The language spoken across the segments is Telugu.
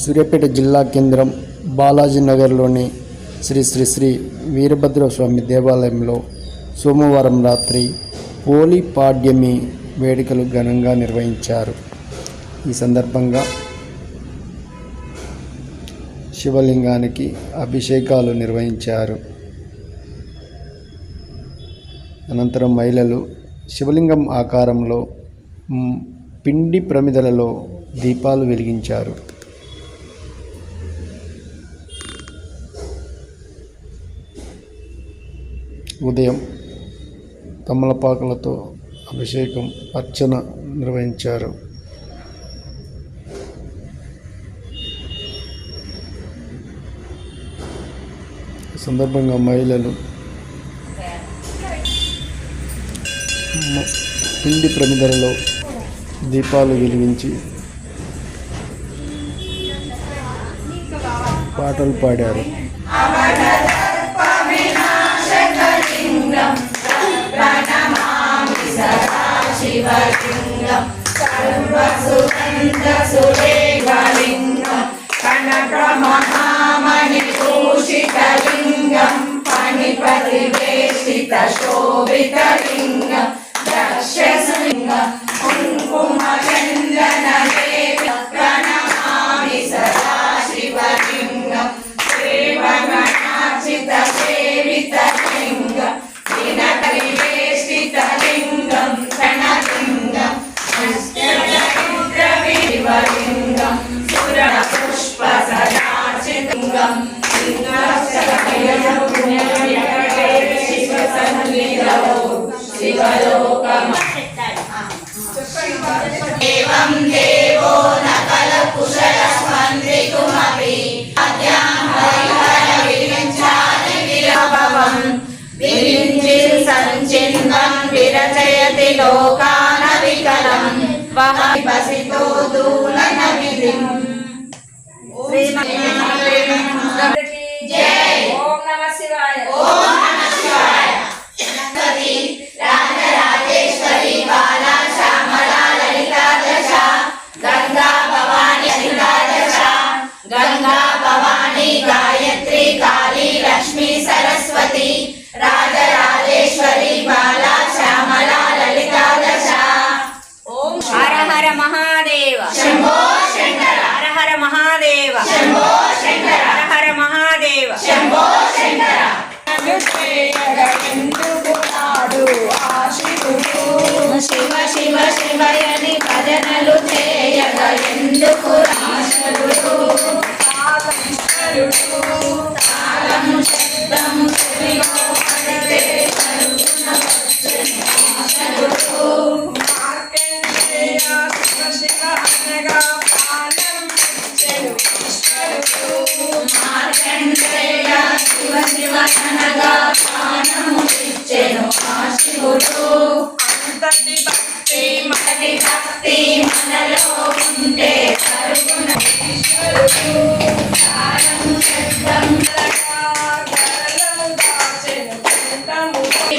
సూర్యాపేట జిల్లా కేంద్రం బాలాజీ నగర్లోని శ్రీ శ్రీ శ్రీ వీరభద్ర స్వామి దేవాలయంలో సోమవారం రాత్రి పోలి పాడ్యమి వేడుకలు ఘనంగా నిర్వహించారు. ఈ సందర్భంగా శివలింగానికి అభిషేకాలు నిర్వహించారు. అనంతరం మహిళలు శివలింగం ఆకారంలో పిండి ప్రమిదలలో దీపాలు వెలిగించారు. ఉదయం తమలపాకులతో అభిషేకం అర్చన నిర్వహించారు. సందర్భంగా మహిళలు పిండి ప్రమిదలలో దీపాలు వెలిగించి పాటలు పాడారు. కనకమహామణిభూషితలింగం. ఫణిపతివేష్టితశోభితలింగం విరచయతి లోకాన వికలం వహి బసితో దూలన మహాదేవ శంభో శంకర. హర హర మహాదేవ. శంభో శంకర. హర హర మహాదేవ. శంభో శంకర. శివ శివ శివయని భజనలు చేయగ ఎందుకు రాశరుడు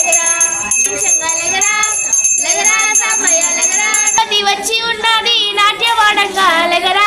లెగరా సంతోషంగా లెగరా లెగరా సామయ్య వచ్చి ఉన్నది నాట్యవాడంగా లెగరా